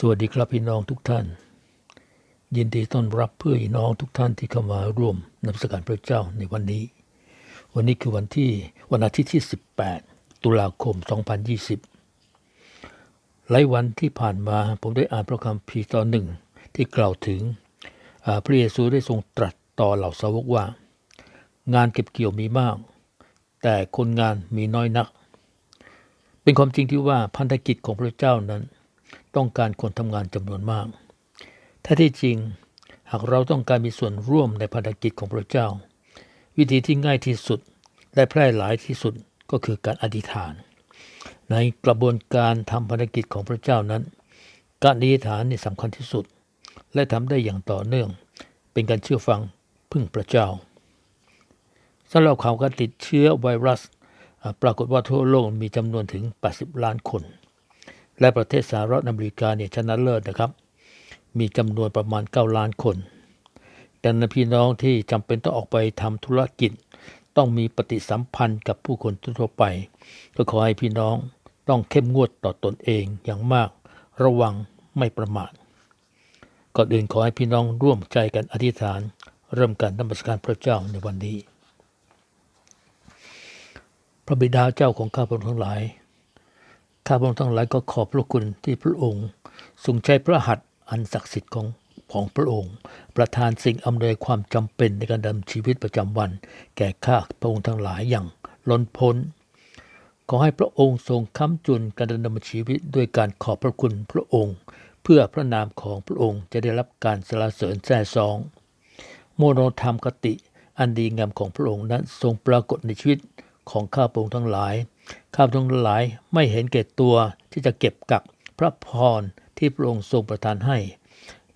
สวัสดีครับพี่น้องทุกท่าน ยินดีต้อนรับเพื่อนน้องทุกท่านที่เข้ามาร่วมนมัสการพระเจ้าในวันนี้ วันนี้คือวันที่วันอาทิตย์ที่ 18 ตุลาคม 2020 หลายวันที่ผ่านมาผมได้อ่านพระคัมภีร์ตอนหนึ่งที่กล่าวถึงพระเยซูได้ทรงตรัสต่อเหล่าสาวกว่า งานเก็บเกี่ยวมีมาก แต่คนงานมีน้อยนัก เป็นความจริงที่ว่าพันธกิจของพระเจ้านั้น ต้องการคนทำงานจำนวนมาก ถ้าที่จริง หากเราต้องการมีส่วนร่วมในภารกิจของพระเจ้า วิธีที่ง่ายที่สุดและแพร่หลายที่สุดก็คือการอธิษฐาน ในกระบวนการทำภารกิจของพระเจ้านั้น การอธิษฐานนี่สำคัญที่สุด และทำได้อย่างต่อเนื่อง เป็นการเชื่อฟังพึ่งพระเจ้าสำหรับข่าวการติดเชื้อไวรัส ปรากฏว่าทั่วโลกมีจำนวนถึง 80 ล้านคน และประเทศสหรัฐอเมริกาเนี่ยชนะเลิศนะครับ มีจำนวนประมาณ 9 ล้านคน ดังนั้นพี่น้องที่จำเป็นต้องออกไปทำธุรกิจ ต้องมีปฏิสัมพันธ์กับผู้คนทั่วไป ก็ขอให้พี่น้องต้องเข้มงวดต่อตนเองอย่างมาก ระวังไม่ประมาทก่อนอื่นขอให้พี่น้องร่วมใจกันอธิษฐาน เริ่มการนมัสการพระเจ้าในวันนี้ พระบิดาเจ้าของข้าพระองค์ทั้งหลาย ข้าพระองค์ทั้งหลายก็ขอบพระคุณที่พระองค์ ทรงใช้พระหัตถ์อันศักดิ์สิทธิ์ของของพระองค์ ประทานสิ่งอำนวยความจำเป็นในการดำชีวิตประจำวัน แก่ข้าพระองค์ทั้งหลายอย่างล้นพ้น ขอให้พระองค์ทรงค้ำจุนการดำเนินชีวิตด้วยการขอบพระคุณพระองค์ เพื่อพระนามของพระองค์จะได้รับการสรรเสริญแท้ซอง โมโนธรรมคติอันดีงามของพระองค์นั้นทรงปรากฏในชีวิตของข้าพระองค์ทั้งหลาย ข้าพระองค์ทั้งหลายไม่เห็นแก่ตัวที่จะเก็บกักพระพรที่พระองค์ทรงประทานให้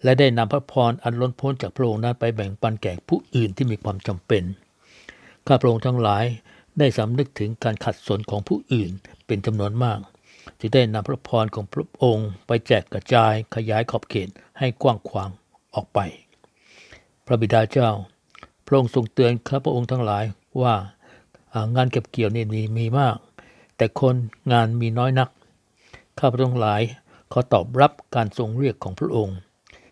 และได้นำพระพรอันล้นพ้นจากพระองค์นั้นไปแบ่งปันแก่ผู้อื่นที่มีความจำเป็น ข้าพระองค์ทั้งหลายได้สำนึกถึงการขัดสนของผู้อื่นเป็นจำนวนมากจึงได้นำพระพรของพระองค์ไปแจกกระจายขยายขอบเขตให้กว้างขวางออกไป พระบิดาเจ้า พระองค์ทรงเตือนข้าพระองค์ทั้งหลายว่าอ่างานเก็บเกี่ยวนี่มีมีมาก แต่คนงานมีน้อยนัก ข้าพระองค์หลายขอตอบรับการทรงเรียกของพระองค์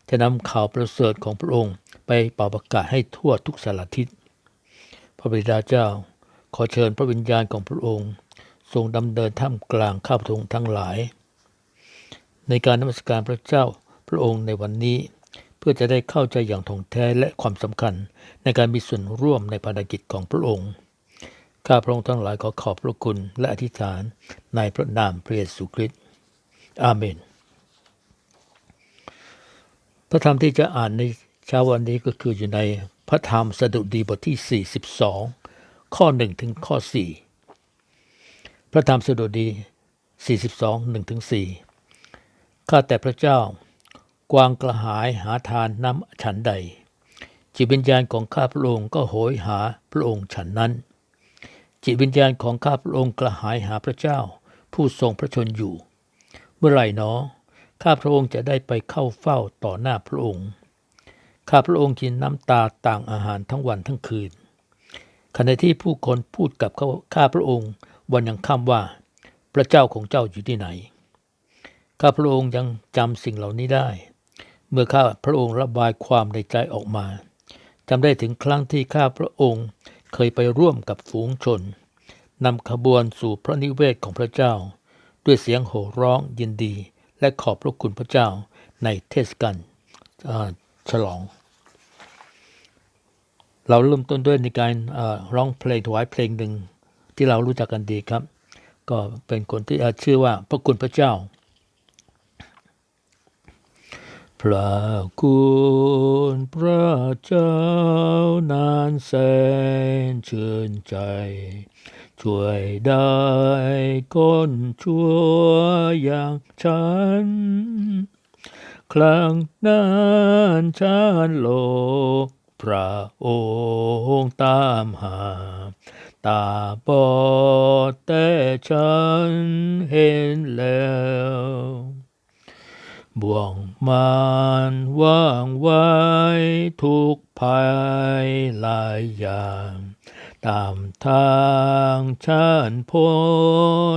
จะนำข่าวประเสริฐของพระองค์ไปเป่าประกาศให้ทั่วทุกสารทิศ พระบิดาเจ้า ขอเชิญพระวิญญาณของพระองค์ ทรงดำเนินท่ามกลางข้าพระองค์ทั้งหลาย ในการนมัสการพระเจ้าพระองค์ในวันนี้ เพื่อจะได้เข้าใจอย่างถ่องแท้และความสำคัญในการมีส่วนร่วมในภารกิจของพระองค์ ข้าพระองค์ทั้งหลายขอขอบพระคุณและอธิษฐานในพระนามพระเยซูคริสต์อาเมน พระธรรมที่จะอ่านในเช้าวันนี้ก็คืออยู่ในพระธรรมสดุดีบทที่ 42 ข้อ 1 ถึงข้อ 4 พระธรรมสดุดี 42 1ถึง4ข้าแต่พระเจ้ากวางกระหายหาทานน้ำฉันใด จิตวิญญาณของข้าพระองค์ก็โหยหาพระองค์ฉันนั้น จิตวิญญาณของข้าพระองค์กระหายหาพระเจ้า ผู้ทรงพระชนอยู่ เมื่อไหร่หนอ ข้าพระองค์จะได้ไปเข้าเฝ้าต่อหน้าพระองค์ ข้าพระองค์กินน้ำตาต่างอาหารทั้งวันทั้งคืน ขณะที่ผู้คนพูดกับข้าพระองค์วันยังค่ำว่า พระเจ้าของเจ้าอยู่ที่ไหน ข้าพระองค์ยังจำสิ่งเหล่านี้ได้ เมื่อข้าพระองค์ระบายความในใจออกมาจำได้ถึงครั้งที่ข้าพระองค์ เคยไปร่วมกับฝูงชนนำขบวนสู่พระนิเวศของพระเจ้า ด้วยเสียงโห่ร้องยินดี และขอบพระคุณพระเจ้าในเทศกาลฉลอง เราเริ่มต้นด้วยในการร้องเพลงถวายเพลงหนึ่งที่เรารู้จักกันดีครับ ก็เป็นคนที่ชื่อว่าพระคุณพระเจ้า พระคุณพระเจ้านานแสนชื่นใจ ช่วยได้คนชั่วอย่างฉัน ครั้งนั้นฉันโลกพระองค์ตามหา ตาบอดแต่ฉันเห็นแล้ว บ่วงมารว่างไว้ทุกภัยหลายอย่าง ตามทางฉันพ้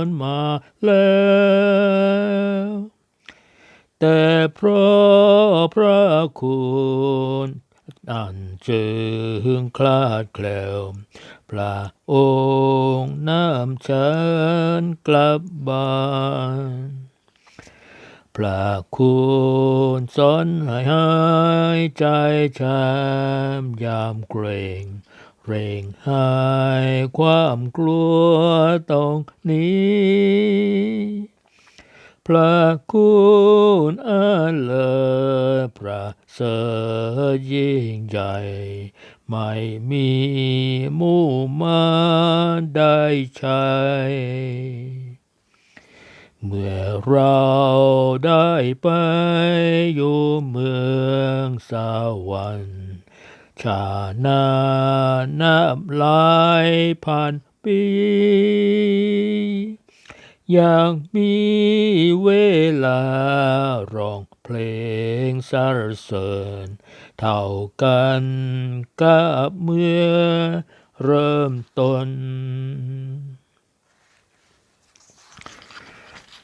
นมาแล้วแต่เพราะพระคุณอันจึงคลาดแคลวพระองค์นำฉันกลับบ้าน พระคุณสอนให้หายใจช้ำยามเกรงเร่งหายความกลัวตรงนี้ พระคุณอันเลิศประเสริยิ่งใหญ่ ไม่มีมู่มาได้ใช้ เมื่อเราได้ไปอยู่เมืองสวรรค์ชานานับหลายพันปี ยังมีเวลาร้องเพลงสรรเสริญ เท่ากันกับเมื่อเริ่มต้น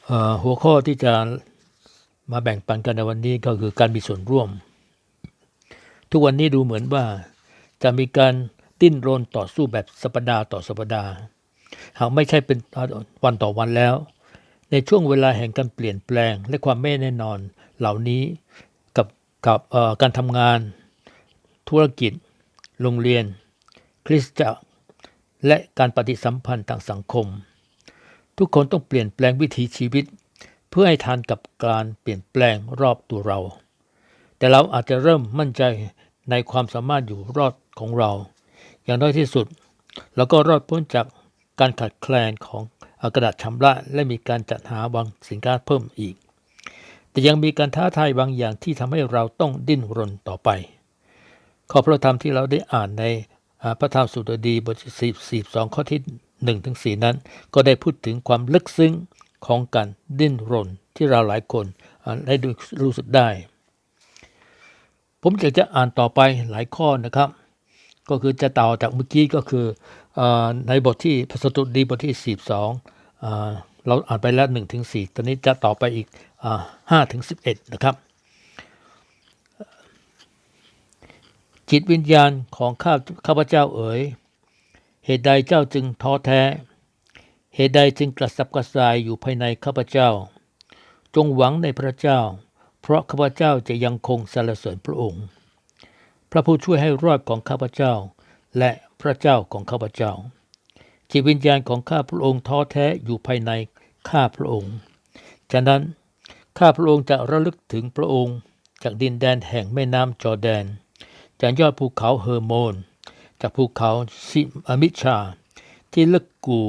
เอ่อ หัวข้อที่จะมาแบ่งปันกันในวันนี้ก็คือการมีส่วนร่วม ทุกวันนี้ดูเหมือนว่าจะมีการดิ้นรนต่อสู้แบบสัปดาห์ต่อสัปดาห์ หากไม่ใช่เป็นวันต่อวันแล้ว ในช่วงเวลาแห่งการเปลี่ยนแปลงและความไม่แน่นอนเหล่านี้กับกับการทำงาน ธุรกิจ โรงเรียน คริสตจักรและการปฏิสัมพันธ์ทางสังคม ทุกคนต้องเปลี่ยนแปลงวิถีชีวิต เพื่อให้ทันกับการเปลี่ยนแปลงรอบตัวเรา แต่เราอาจจะเริ่มมั่นใจในความสามารถอยู่รอดของเรา อย่างน้อยที่สุดเราก็รอดพ้นจากการขาดแคลนของกระดาษชำระและมีการจัดหาบางสินค้าเพิ่มอีก แต่ยังมีการท้าทายบางอย่างที่ทำให้เราต้องดิ้นรนต่อไป ข้อพระธรรมที่เราได้อ่านในพระธรรมสุตดีบทที่42ข้อที่ 1ถึง4นั้น ก็ได้พูดถึงความลึกซึ้งของการดิ้นรนที่เราหลายคนได้รู้สึกได้ ผมอยากจะอ่านต่อไปหลายข้อนะครับ ก็คือจะต่อจากเมื่อกี้ก็คืออในบทที่พระสตุดีบทที่ 42อ่าเราอ่านไปแล้ว1ถึง4ตอนนี้จะต่อไปอีก5ถึง11 นะครับจิตวิญญาณของข้าข้าพเจ้าเอ๋ย เหตุใดเจ้าจึงท้อแท้ เหตุใดจึงกระสับกระส่ายอยู่ภายในข้าพเจ้า จงหวังในพระเจ้า เพราะข้าพเจ้าจะยังคงสรรเสริญพระองค์ พระผู้ช่วยให้รอดของข้าพเจ้า และพระเจ้าของข้าพเจ้า จิตวิญญาณของข้าพระองค์ท้อแท้อยู่ภายในข้าพระองค์ ฉะนั้นข้าพระองค์จะระลึกถึงพระองค์ จากดินแดนแห่งแม่น้ำจอแดนจากยอดภูเขาเฮอร์โมน จากภูเขาซิอมิชา ที่ลึกกู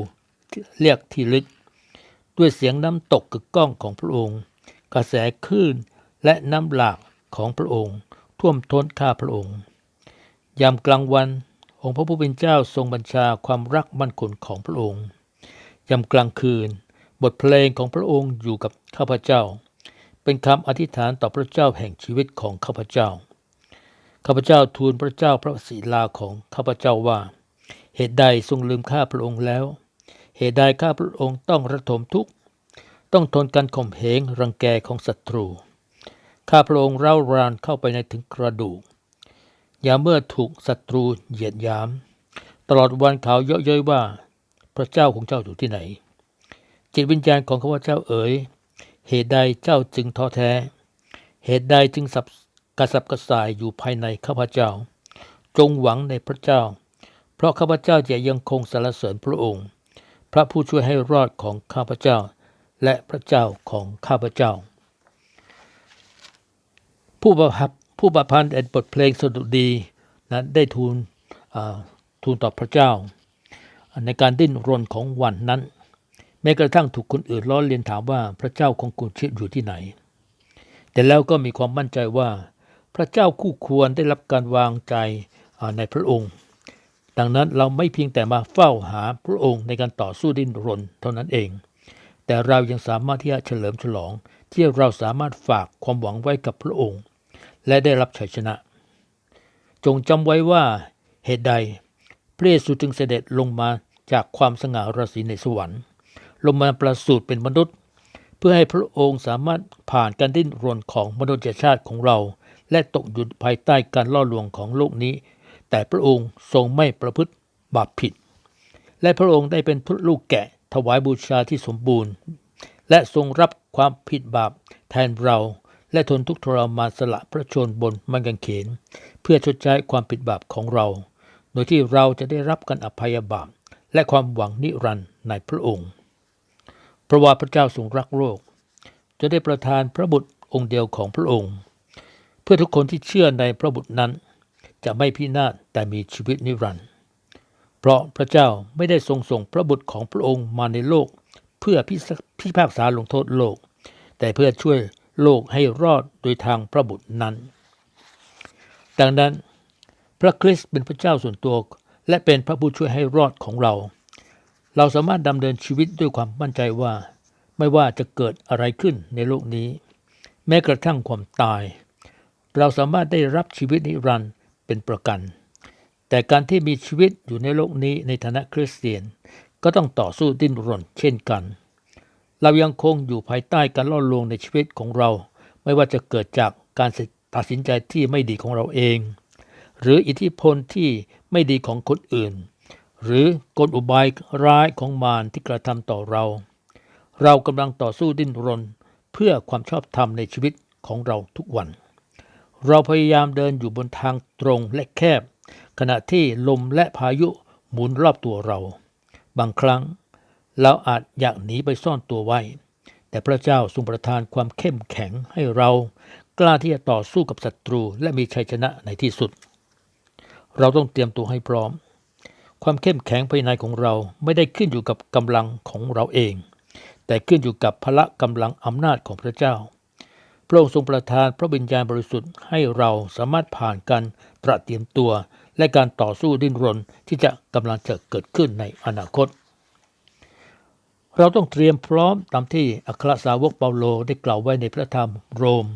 เรียกที่ลึก ด้วยเสียงน้ำตกกึกก้องของพระองค์ กระแสคลื่นและน้ำหลากของพระองค์ ท่วมท้นข้าพระองค์ ยามกลางวันองค์พระผู้เป็นเจ้าทรงบัญชาความรักมั่นคงของพระองค์ยามกลางคืน บทเพลงของพระองค์อยู่กับข้าพเจ้า เป็นคำอธิษฐานต่อพระเจ้าแห่งชีวิตของข้าพเจ้า ข้าพเจ้าทูลพระเจ้าพระศิลาของข้าพเจ้าว่า เหตุใดทรงลืมข้าพระองค์แล้ว เหตุใดข้าพระองค์ต้องระทมทุกข์ต้องทนการข่มเหงรังแกของศัตรู ข้าพระองค์เร่ารานเข้าไปในถึงกระดูกอย่าเมื่อถูกศัตรูเหยียดยาม ตลอดวันเขาเยาะเย้ยว่า พระเจ้าของเจ้าอยู่ที่ไหน จิตวิญญาณของข้าพเจ้าเอ๋ย เหตุใดเจ้าจึงท้อแท้ เหตุใดจึงสับ ระสับกระส่ายอยู่ภายในข้าพเจ้า จงหวังในพระเจ้า เพราะข้าพเจ้าจะยังคงสรรเสริญพระองค์ พระผู้ช่วยให้รอดของข้าพเจ้า และพระเจ้าของข้าพเจ้า ผู้ประพับผู้ประพันธ์บทเพลงสดุดีนะได้ทูลทูลต่อพระเจ้า ในการดิ้นรนของวันนั้น แม้กระทั่งถูกคนอื่นล้อเลียนถามว่าพระเจ้าของคุณชิดอยู่ที่ไหน แต่แล้วก็มีความมั่นใจว่า พระเจ้าคู่ควรได้รับการวางใจในพระองค์ ดังนั้นเราไม่เพียงแต่มาเฝ้าหาพระองค์ในการต่อสู้ดิ้นรนเท่านั้นเอง แต่เรายังสามารถที่จะเฉลิมฉลอง ที่เราสามารถฝากความหวังไว้กับพระองค์ และได้รับชัยชนะ จงจำไว้ว่าเหตุใด พระเยซูจึงเสด็จลงมาจากความสง่าราศีในสวรรค์ ลงมาประสูติเป็นมนุษย์ เพื่อให้พระองค์สามารถผ่านการดิ้นรนของมนุษยชาติของเรา และตกอยู่ภายใต้การล่อลวงของโลกนี้ แต่พระองค์ทรงไม่ประพฤติบาปผิด และพระองค์ได้เป็นทุลูกแกะถวายบูชาที่สมบูรณ์ และทรงรับความผิดบาปแทนเรา และทนทุกทรมานสละพระชนบนมังกางเขน เพื่อชดใช้ความผิดบาปของเรา โดยที่เราจะได้รับการอภัยบาปและความหวังนิรันดร์ในพระองค์ เพราะว่าพระเจ้าทรงรักโลกจะได้ประทานพระบุตรองค์เดียวของพระองค์ เพื่อทุกคนที่เชื่อในพระบุตรนั้น จะไม่พินาศแต่มีชีวิตนิรันดร์เพราะพระเจ้าไม่ได้ทรงส่งพระบุตรของพระองค์มาในโลก เพื่อพิพิพากษาลงโทษโลก แต่เพื่อช่วยโลกให้รอดโดยทางพระบุตรนั้น ดังนั้นพระคริสต์เป็นพระเจ้าส่วนตัว และเป็นพระผู้ช่วยให้รอดของเรา เราสามารถดำเนินชีวิตด้วยความมั่นใจว่า ไม่ว่าจะเกิดอะไรขึ้นในโลกนี้ แม้กระทั่งความตาย เราสามารถได้รับชีวิตนิรันดร์เป็นประกัน แต่การที่มีชีวิตอยู่ในโลกนี้ในฐานะคริสเตียน ก็ต้องต่อสู้ดิ้นรนเช่นกัน เรายังคงอยู่ภายใต้การล่อลวงในชีวิตของเรา ไม่ว่าจะเกิดจากการตัดสินใจที่ไม่ดีของเราเอง หรืออิทธิพลที่ไม่ดีของคนอื่น หรือกลอุบายร้ายของมารที่กระทำต่อเรา เรากำลังต่อสู้ดิ้นรนเพื่อความชอบธรรมในชีวิตของเราทุกวัน เราพยายามเดินอยู่บนทางตรงและแคบ ขณะที่ลมและพายุหมุนรอบตัวเรา บางครั้ง เราอาจอยากหนีไปซ่อนตัวไว้ แต่พระเจ้าทรงประทานความเข้มแข็งให้เรา กล้าที่จะต่อสู้กับศัตรูและมีชัยชนะในที่สุด เราต้องเตรียมตัวให้พร้อม ความเข้มแข็งภายในของเราไม่ได้ขึ้นอยู่กับกำลังของเราเอง แต่ขึ้นอยู่กับพละกำลังอำนาจของพระเจ้า ระองค์ทรงประทานพระวิญญาณบริสุทธิ์ให้เราสามารถผ่านการตระเตรียมตัว และการต่อสู้ดิ้นรนที่จะกำลังจะเกิดขึ้นในอนาคต เราต้องเตรียมพร้อมตามที่อัครสาวกเปาโลได้กล่าวไว้ในพระธรรมโรม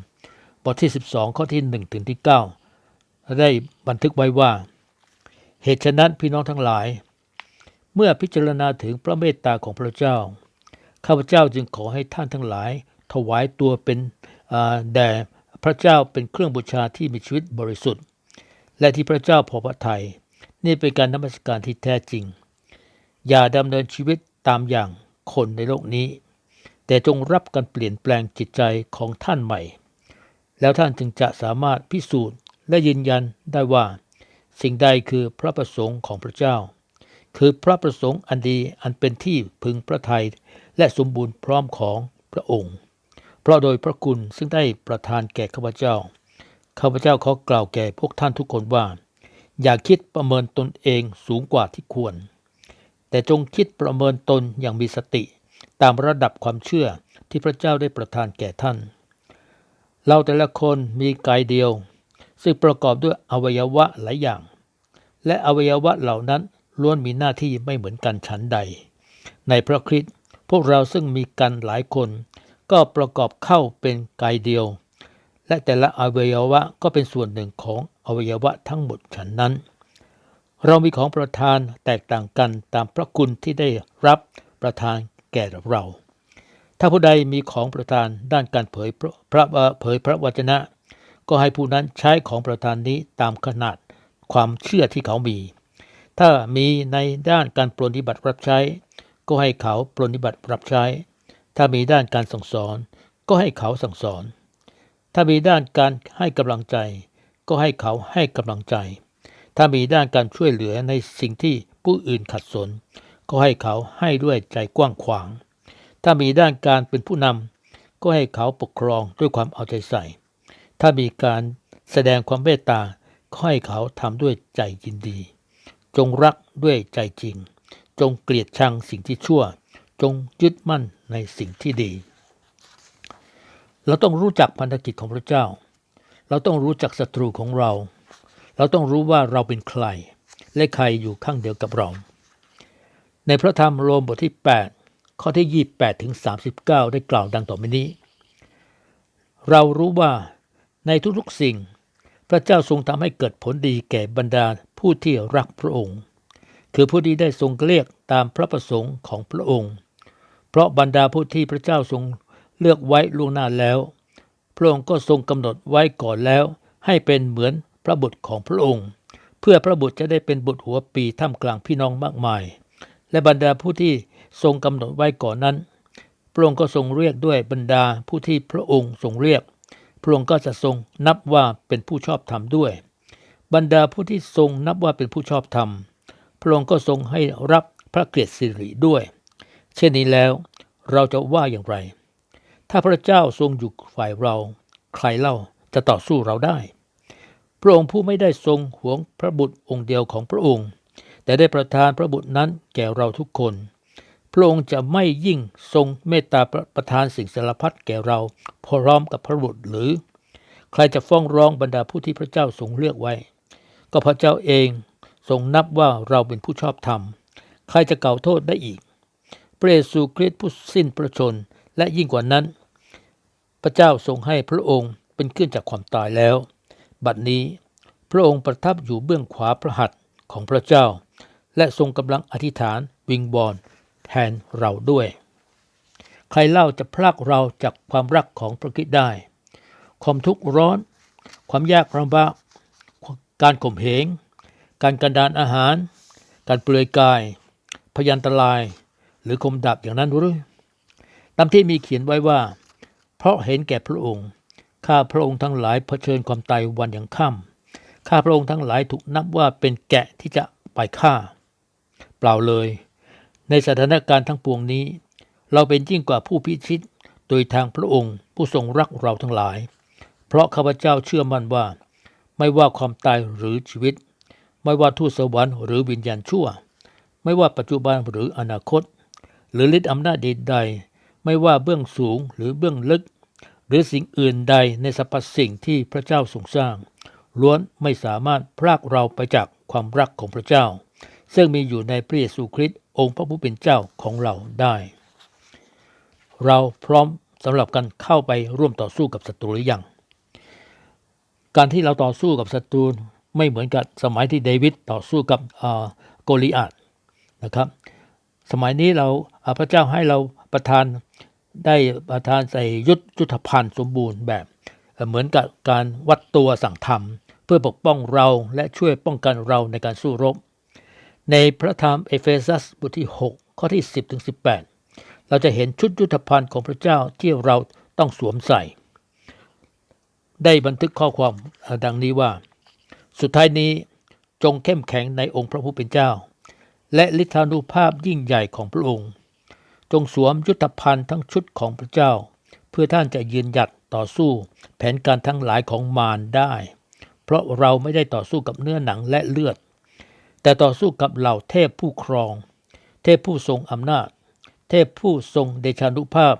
บทที่ 12 ข้อที่1ถึงที่9ได้บันทึกไว้ว่า เหตุฉะนั้นพี่น้องทั้งหลาย เมื่อพิจารณาถึงพระเมตตาของพระเจ้าข้าพเจ้าจึงขอให้ท่านทั้งหลาย ถวายตัวเป็น แด่พระเจ้าเป็นเครื่องบูชาที่มีชีวิตบริสุทธิ์ และที่พระเจ้าพอพระทยัยนี่เป็นการนมัสการที่แท้จริง อย่าดำเนินชีวิตตามอย่างคนในโลกนี้ แต่จงรับการเปลี่ยนแปลงจิตใจของท่านใหม่ แล้วท่านจึงจะสามารถพิสูจน์และยืนยันได้ว่า สิ่งใดคือพระประสงค์ของพระเจ้า คือพระประสงค์อันดีอันเป็นที่พึงพระทัยและสมบูรณ์พร้อมของพระองค์ เพราะโดยพระคุณซึ่งได้ประทานแก่ข้าพเจ้า ข้าพเจ้าขอกล่าวแก่พวกท่านทุกคนว่า อย่าคิดประเมินตนเองสูงกว่าที่ควร แต่จงคิดประเมินตนอย่างมีสติ ตามระดับความเชื่อที่พระเจ้าได้ประทานแก่ท่าน เราแต่ละคนมีกายเดียว ซึ่งประกอบด้วยอวัยวะหลายอย่าง และอวัยวะเหล่านั้นล้วนมีหน้าที่ไม่เหมือนกันฉันใด ในพระคริสต์พวกเราซึ่งมีกันหลายคน ก็ประกอบเข้าเป็นกายเดียว และแต่ละอวัยวะก็เป็นส่วนหนึ่งของอวัยวะทั้งหมดฉันนั้น เรามีของประทานแตกต่างกันตามพระคุณที่ได้รับประทานแก่เรา ถ้าผู้ใดมีของประทานด้านการเผยพระเผยพระวจนะ ก็ให้ผู้นั้นใช้ของประทานนี้ตามขนาดความเชื่อที่เขามี ถ้ามีในด้านการปรนิบัติรับใช้ ก็ให้เขาปรนิบัติรับใช้ ถ้ามีด้านการสั่งสอน ก็ให้เขาสั่งสอน ถ้ามีด้านการให้กำลังใจ ก็ให้เขาให้กำลังใจ ถ้ามีด้านการช่วยเหลือในสิ่งที่ผู้อื่นขัดสน ก็ให้เขาให้ด้วยใจกว้างขวาง ถ้ามีด้านการเป็นผู้นำก็ให้เขาปกครองด้วยความเอาใจใส่ ถ้ามีการแสดงความเมตตาก็ให้เขาทำด้วยใจยินดี จงรักด้วยใจจริง จงเกลียดชังสิ่งที่ชั่ว จงยึดมั่นในสิ่งที่ดี เราต้องรู้จักพันธกิจของพระเจ้า เราต้องรู้จักศัตรูของเรา เราต้องรู้ว่าเราเป็นใคร และใครอยู่ข้างเดียวกับเรา ในพระธรรมโรมบทที่ 8 ข้อที่ 28ถึง39 ได้กล่าวดังต่อไปนี้ เรารู้ว่าในทุกๆสิ่ง พระเจ้าทรงทำให้เกิดผลดีแก่บรรดาผู้ที่รักพระองค์ คือผู้ที่ได้ทรงเรียกตามพระประสงค์ของพระองค์ ราะบรรดาผู้ที่พระเจ้าทรงเลือกไว้ล่วงหน้าแล้ว พระองค์ก็ทรงกำหนดไว้ก่อนแล้ว ให้เป็นเหมือนพระบุตรของพระองค์ เพื่อพระบุตรจะได้เป็นบุตรหัวปีท่ามกลางพี่น้องมากมาย และบรรดาผู้ที่ทรงกำหนดไว้ก่อนนั้น พระองค์ก็ทรงเรียกด้วยบรรดาผู้ที่พระองค์ทรงเรียก พระองค์ก็จะทรงนับว่าเป็นผู้ชอบธรรมด้วย บรรดาผู้ที่ทรงนับว่าเป็นผู้ชอบธรรม พระองค์ก็ทรงให้รับพระเกียรติสิริด้วย เช่นนี้แล้วเราจะว่าอย่างไร ถ้าพระเจ้าทรงอยู่ฝ่ายเรา ใครเล่าจะต่อสู้เราได้ พระองค์ผู้ไม่ได้ทรงหวงพระบุตรองค์เดียวของพระองค์ แต่ได้ประทานพระบุตรนั้นแก่เราทุกคน พระองค์จะไม่ยิ่งทรงเมตตาประประทานสิ่งสารพัดแก่เราพร้อมกับพระบุตรหรือ ใครจะฟ้องร้องบรรดาผู้ที่พระเจ้าทรงเลือกไว้ ก็พระเจ้าเองทรงนับว่าเราเป็นผู้ชอบธรรม ใครจะเก่าโทษได้อีก พระเยซูคริสต์ผู้สิ้นพระชน และยิ่งกว่านั้น พระเจ้าทรงให้พระองค์เป็นขึ้นจากความตายแล้ว บัดนี้พระองค์ประทับอยู่เบื้องขวาพระหัตถ์ของพระเจ้า และทรงกำลังอธิษฐานวิงบอลแทนเราด้วย ใครเล่าจะพรากเราจากความรักของพระคริสต์ได้ ความทุกข์ร้อน ความยากลำบากการข่มเหง การกันดานอาหาร การเปลือยกาย พยันตราย หรือคมดับอย่างนั้นหรือตามที่มีเขียนไว้ว่า เพราะเห็นแก่พระองค์ข้าพระองค์ทั้งหลายเผชิญความตายวันอย่างค่ำข้าพระองค์ทั้งหลายถูกนับว่าเป็นแกะที่จะไปฆ่า เปล่าเลย ในสถานการณ์ทั้งปวงนี้ เราเป็นยิ่งกว่าผู้พิชิตโดยทางพระองค์ผู้ทรงรักเราทั้งหลาย เพราะข้าพเจ้าเชื่อมั่นว่า ไม่ว่าความตายหรือชีวิต ไม่ว่าทูตสวรรค์หรือวิญญาณชั่ว ไม่ว่าปัจจุบันหรืออนาคต หรือฤทธิอำนาจใดๆไม่ว่าเบื้องสูงหรือเบื้องลึก หรือสิ่งอื่นใดในสรรพสิ่งที่พระเจ้าทรงสร้าง ล้วนไม่สามารถพรากเราไปจากความรักของพระเจ้า ซึ่งมีอยู่ในพระเยซูคริสต์องค์พระผู้เป็นเจ้าของเราได้ เราพร้อมสำหรับการเข้าไปร่วมต่อสู้กับศัตรูหรือยัง การที่เราต่อสู้กับศัตรูไม่เหมือนกับสมัยที่เดวิดต่อสู้กับอ่าโกลิอาตนะครับ สมัยนี้เราพระเจ้าให้เราประทานได้ประทานใส่ยุทธยุทธภัณฑ์สมบูรณ์แบบเอ่อเหมือนกับการวัดตัวสั่งธรรม เพื่อปกป้องเราและช่วยป้องกันเราในการสู้รบ ในพระธรรมเอเฟซัสบทที่ 6 ข้อที่ 10ถึง18 เราจะเห็นชุดยุทธภัณฑ์ของพระเจ้าที่เราต้องสวมใส่ ได้บันทึกข้อความดังนี้ว่า สุดท้ายนี้จงเข้มแข็งในองค์พระผู้เป็นเจ้า และฤทธานุภาพยิ่งใหญ่ของพระองค์ จงสวมยุทธภัณฑ์ทั้งชุดของพระเจ้า เพื่อท่านจะยืนหยัดต่อสู้ แผนการทั้งหลายของมารได้ เพราะเราไม่ได้ต่อสู้กับเนื้อหนังและเลือด แต่ต่อสู้กับเหล่าเทพผู้ครอง เทพผู้ทรงอำนาจ เทพผู้ทรงเดชานุภาพ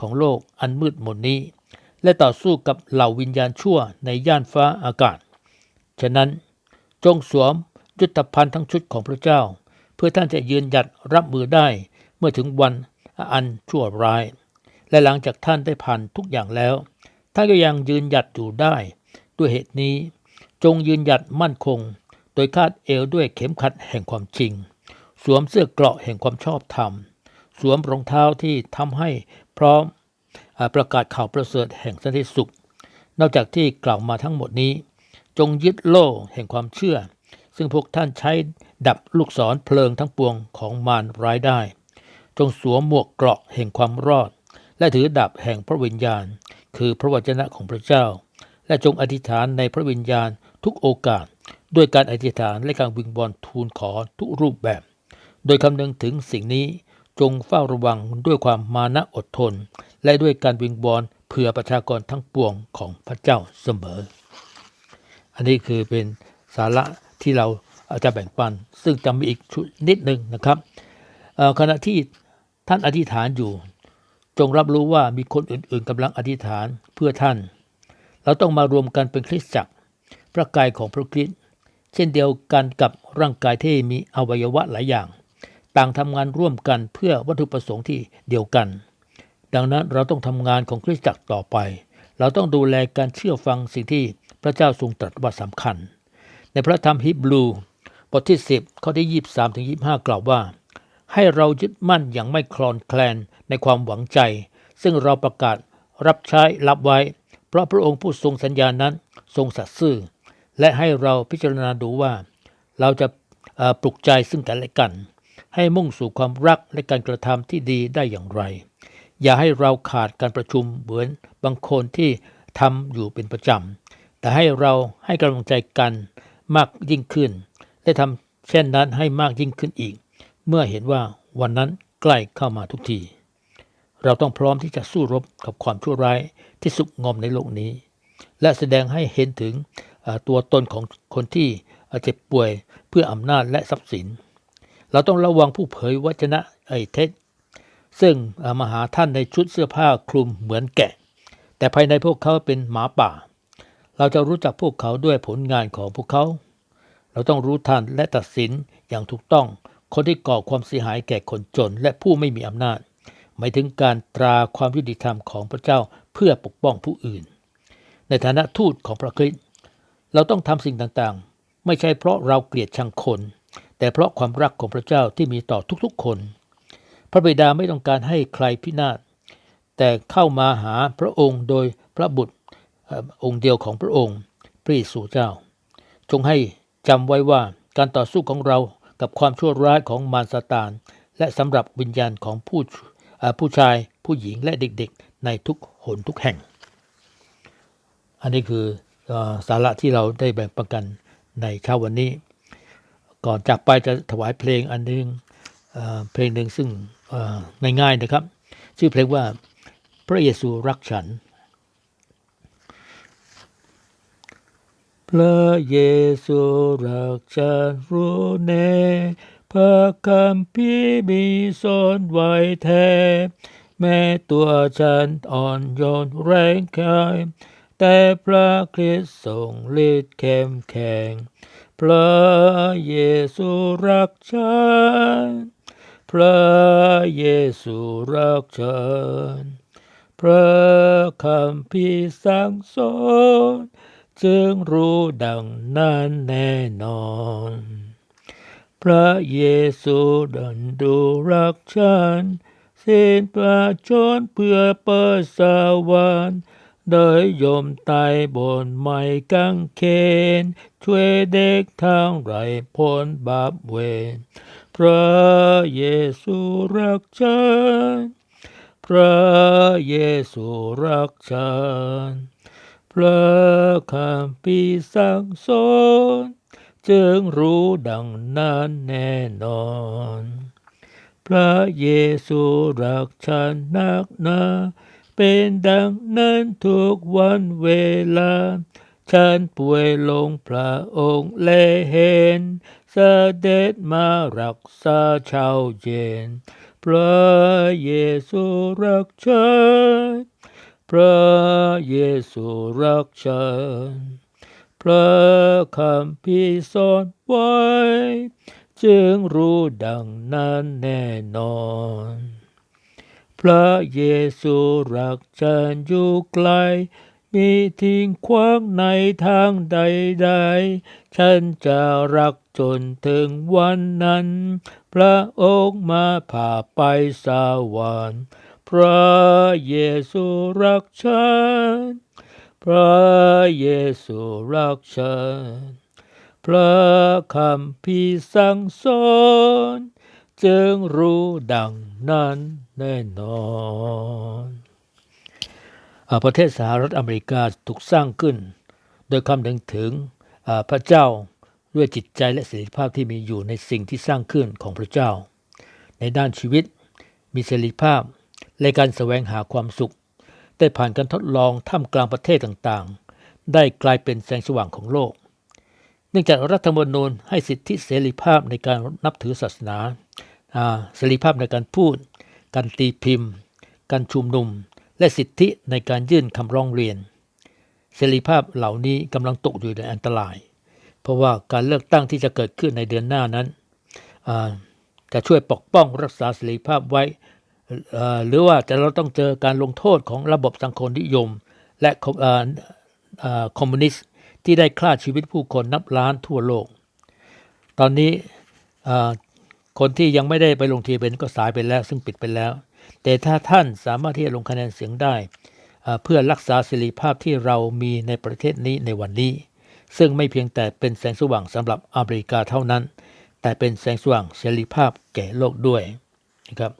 ของโลกอันมืดมนนี้ และต่อสู้กับเหล่าวิญญาณชั่วในย่านฟ้าอากาศ ฉะนั้นจงสวมยุทธภัณฑ์ทั้งชุดของพระเจ้า เพื่อท่านจะยืนหยัดรับมือได้เมื่อถึงวันอันชั่วร้าย และหลังจากท่านได้ผ่านทุกอย่างแล้ว ท่านก็ยังยืนหยัดอยู่ได้ ด้วยเหตุนี้ จงยืนหยัดมั่นคง โดยคาดเอวด้วยเข็มขัดแห่งความจริง สวมเสื้อเกราะแห่งความชอบธรรม สวมรองเท้าที่ทำให้พร้อมอประกาศข่าวประเสริฐแห่งสันติสุข นอกจากที่กล่าวมาทั้งหมดนี้ จงยึดโล่แห่งความเชื่อ ซึ่งพวกท่านใช้ ดับลูกศรเพลิงทั้งปวงของมารร้ายได้ จงสวมหมวกเกราะแห่งความรอด และถือดาบแห่งพระวิญญาณ คือพระวจนะของพระเจ้า และจงอธิษฐานในพระวิญญาณทุกโอกาส ด้วยการอธิษฐานและการวิงบอลทูลขอทุกรูปแบบ โดยคำนึงถึงสิ่งนี้จงเฝ้าระวังด้วยความมานะอดทน และด้วยการวิงบอลเผื่อประชากรทั้งปวงของพระเจ้าเสมอ อันนี้คือเป็นสาระที่เรา อาจะแบ่งปัน ซึ่งจะมีอีกชุดนิดหนึ่งนะครับขณะที่ท่านอธิษฐานอยู่ จงรับรู้ว่ามีคนอื่น ๆกำลังอธิษฐานเพื่อท่าน เราต้องมารวมกันเป็นคริสตจักรพระกายของพระคริสต์เช่นเดียวกันกับร่างกายที่มีอวัยวะหลายอย่าง ต่างทำงานร่วมกันเพื่อวัตถุประสงค์ที่เดียวกัน ดังนั้นเราต้องทำงานของคริสตจักรต่อไป เราต้องดูแลการเชื่อฟังสิ่งที่พระเจ้าทรงตรัสว่าสำคัญ ในพระธรรมฮีบรู บทที่ 10 ข้อที่ 23ถึง25 กล่าวว่า ให้เรายึดมั่นอย่างไม่คลอนแคลนในความหวังใจ ซึ่งเราประกาศรับใช้รับไว้ เพราะพระองค์ผู้ทรงสัญญานั้นทรงสัตย์ซื่อ และให้เราพิจารณาดูว่า เราจะปลุกใจซึ่งกันและกัน ให้มุ่งสู่ความรักและการกระทำที่ดีได้อย่างไร อย่าให้เราขาดการประชุมเหมือนบางคนที่ทำอยู่เป็นประจำแต่ให้เราให้กำลังใจกันมากยิ่งขึ้น และทำเช่นนั้นให้มากยิ่งขึ้นอีก เมื่อเห็นว่าวันนั้นใกล้เข้ามาทุกที เราต้องพร้อมที่จะสู้รบกับความชั่วร้ายที่สุกงอมในโลกนี้ และแสดงให้เห็นถึงตัวตนของคนที่เจ็บป่วยเพื่ออำนาจและทรัพย์สิน เราต้องระวังผู้เผยวจนะไอเท็จซึ่งมาหาท่านในชุดเสื้อผ้าคลุมเหมือนแกะ แต่ภายในพวกเขาเป็นหมาป่า เราจะรู้จักพวกเขาด้วยผลงานของพวกเขา เราต้องรู้ทันและตัดสินอย่างถูกต้อง คนที่ก่อความเสียหายแก่คนจน และผู้ไม่มีอำนาจ หมายถึงการตราความยุติธรรมของพระเจ้าเพื่อปกป้องผู้อื่น ในฐานะทูตของพระคริสต์เราต้องทำสิ่งต่างๆ ไม่ใช่เพราะเราเกลียดชังคน แต่เพราะความรักของพระเจ้าที่มีต่อทุกๆคน พระบิดาไม่ต้องการให้ใครพินาศแต่เข้ามาหาพระองค์โดยพระบุตรออองค์เดียวของพระองค์พระเยซูเจ้า จงให้ จำไว้ว่าการต่อสู้ของเรากับความชั่วร้ายของมารซาตาน และสำหรับวิญญาณของผู้ผู้ชายผู้หญิงและเด็กๆ ในทุกหนทุกแห่ง อันนี้คืออสาระที่เราได้แบ่งปันกันในเช้าวันนี้ ก่อนจากไปจะถวายเพลงอันหนึงเอ่อเพลงหนึ่งซึ่งง่ายๆนะครับ ชื่อเพลงว่าพระเยซูรักฉัน พระเยซูรักฉันรู้แน่พระคำพี่มีสอนไว้แท้ แม้ตัวฉันอ่อนโยนแรงกายแต่พระคริสต์ทรงฤทธิ์เข้มแข็ง พระเยซูรักฉัน พระเยซูรักฉัน พระคำพี่สั่งสอน จึงรู้ดังนั้นแน่นอน พระเยซูดันดูรักฉันเส้นประชนเพื่อเปิดสวรรค์โดยยมตายบนไม้กางเขน ช่วยเด็กทางไรพ้นบาปเวรพระเยซูรักฉัน พระเยซูรักฉัน ระคำปีสั่งสอนจึงรู้ดังนั้นแน่นอน พระเยซูรักฉันนักหนาเป็นดังนั้นทุกวันเวลา ฉันป่วยลงพระองค์แลเห็นเสด็จมารักษาช้าเย็น พระเยซูรักฉัน พระเยซูรักฉัน พระคำพิสอนไว้ จึงรู้ดังนั้นแน่นอน พระเยซูรักฉันอยู่ไกล มีทิ้งขวางในทางใดๆ ฉันจะรักจนถึงวันนั้น พระองค์มาพาไปสวรรค์ พระเยซูรักฉัน พระเยซูรักฉัน พระคำพิสั่งสอนจึงรู้ดังนั้นแน่นอนอประเทศสหรัฐอเมริกาถูกสร้างขึ้น โดยคำนึงถึงพระเจ้าด้วยจิตใจและเสรีภาพที่มีอยู่ในสิ่งที่สร้างขึ้นของพระเจ้า ในด้านชีวิตมีเสรีภาพ และการแสวงหาความสุข ได้ผ่านการทดลองท่ามกลางประเทศต่างๆ ได้กลายเป็นแสงสว่างของโลก เนื่องจากรัฐธรรมนูญให้สิทธิเสรีภาพในการนับถือศาสนาเสรีภาพในการพูด การตีพิมพ์ การชุมนุม และสิทธิในการยื่นคำร้องเรียน เสรีภาพเหล่านี้กำลังตกอยู่ในอันตราย เพราะว่าการเลือกตั้งที่จะเกิดขึ้นในเดือนหน้านั้นจะช่วยปกป้องรักษาเสรีภาพไว้ หรือว่าจะเราต้องเจอการลงโทษของระบบสังคมนิยม และคอมมิวนิสต์ที่ได้ฆ่าชีวิตผู้คนนับล้านทั่วโลก ตอนนี้คนที่ยังไม่ได้ไปลงทะเบียนก็สายไปแล้ว ซึ่งปิดไปแล้ว แต่ถ้าท่านสามารถที่จะลงคะแนนเสียงได้ เพื่อรักษาเสรีภาพที่เรามีในประเทศนี้ในวันนี้ ซึ่งไม่เพียงแต่เป็นแสงสว่างสำหรับอเมริกาเท่านั้น แต่เป็นแสงสว่างเสรีภาพแก่โลกด้วยนะครับ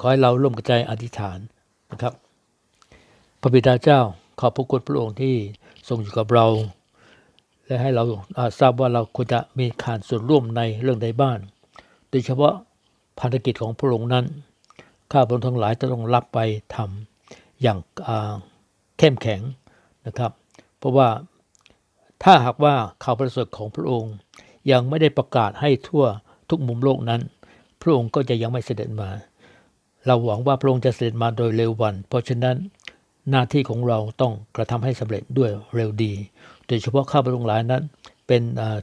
ขอให้เราร่วมกระจายอธิษฐานนะครับ พระบิดาเจ้าขอบพระคุณพระองค์ที่ทรงอยู่กับเรา และให้เราทราบว่าเราควรจะมีขานส่วนร่วมในเรื่องใดบ้าง โดยเฉพาะภารกิจของพระองค์นั้น ข้าพระองค์ทั้งหลายจะต้องรับไปทำอย่างเข้มแข็งนะครับ เพราะว่าถ้าหากว่าข่าวประเสริฐของพระองค์ยังไม่ได้ประกาศให้ทั่วทุกมุมโลกนั้น พระองค์ก็จะยังไม่เสด็จมา เราหวังว่าพระองค์จะเสด็จมาโดยเร็ววัน เพราะฉะนั้นหน้าที่ของเราต้องกระทำให้สำเร็จด้วยเร็วดี โดยเฉพาะข้าพระองค์หลายนั้น เป็น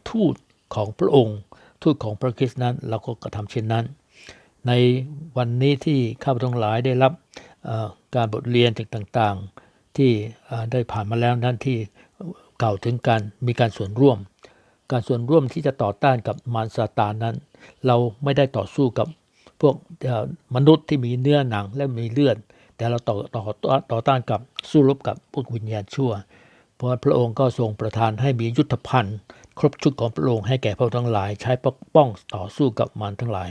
ทูตของพระองค์ ทูตของพระคริสต์นั้นเราก็กระทำเช่นนั้น ในวันนี้ที่ข้าพเจ้าทั้งหลายได้รับการบทเรียนต่างๆ ที่ได้ผ่านมาแล้วนั้นที่กล่าวถึงการมีการส่วนร่วม การส่วนร่วมที่จะต่อต้านกับมารซาตานนั้น เราไม่ได้ต่อสู้กับ พวกมนุษย์ที่มีเนื้อหนังและมีเลือด แต่เราต่อต่อต่อต่อต้านกับสู้รบกับพวกวิญญาณชั่ว เพราะพระองค์ก็ทรงประทานให้มียุทธภัณฑ์ ครบชุดของพระองค์ให้แก่พระองค์ทั้งหลาย ใช้ปกป้องต่อสู้กับมารทั้งหลาย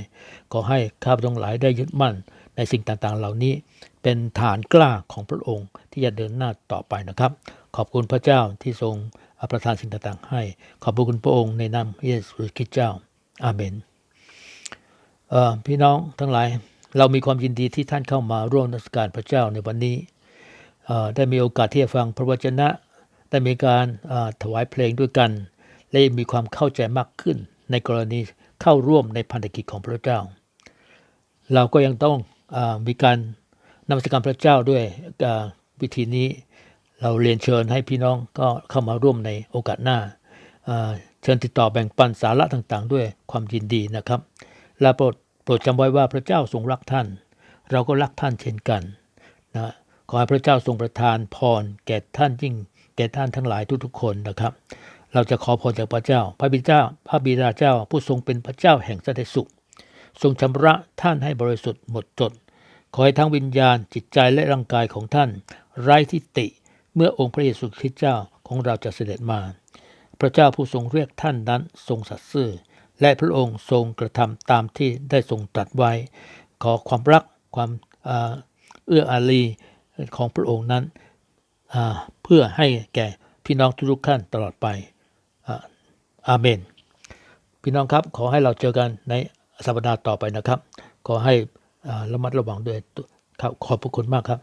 ขอให้ข้าพเจ้าทั้งหลายได้ยึดมั่นในสิ่งต่างๆ เหล่านี้ เป็นฐานกล้าของพระองค์ที่จะเดินหน้าต่อไปนะครับ ขอบคุณพระเจ้าที่ทรงประทานสิ่งต่างๆ ให้ ขอบคุณพระองค์ในนามเยซูคริสต์เจ้า อาเมน พี่น้องทั้งหลายเรามีความยินดีที่ท่านเข้ามาร่วมนมัสการพระเจ้าในวันนี้ได้มีโอกาสที่จะฟังพระวจนะ ได้มีการถวายเพลงด้วยกัน และมีความเข้าใจมากขึ้น ในกรณีเข้าร่วมในพันธกิจของพระเจ้า เราก็ยังต้องอมีการนมัสการพระเจ้าด้วยวิธีนี้ เราเรียนเชิญให้พี่น้องก็เข้ามาร่วมในโอกาสหน้าเอ่อเชิญติดต่อแบ่งปันสาระต่างๆ ด้วยความยินดีนะครับและโปรด โปรดจำไว้ว่าพระเจ้าทรงรักท่าน เราก็รักท่านเช่นกันนะขอให้พระเจ้าทรงประทานพรแก่ท่านยิ่ง แก่ท่านทั้งหลายทุกๆคนนะครับ เราจะขอพรจากพระเจ้า พระบิดาเจ้าพระบิดาเจ้าผู้ทรงเป็นพระเจ้าแห่งสันติสุข ทรงชำระท่านให้บริสุทธิ์หมดจด ขอให้ทั้งวิญญาณจิตใจและร่างกายของท่าน ไร้ทิฏฐิเมื่อองค์พระเยซูคริสต์เจ้าของเราจะเสด็จมา พระเจ้าผู้ทรงเรียกท่านนั้นทรงสัตย์ซื่อ และพระองค์ทรงกระทำตามที่ได้ทรงตรัสไว้ ขอความรักความเอื้ออารีของพระองค์นั้นเพื่อให้แก่พี่น้องทุกๆท่านตลอดไปอาเมน พี่น้องครับขอให้เราเจอกันในสัปดาห์ต่อไปนะครับ ขอให้ระมัดระวังด้วยครับขอบพระคุณมากครับ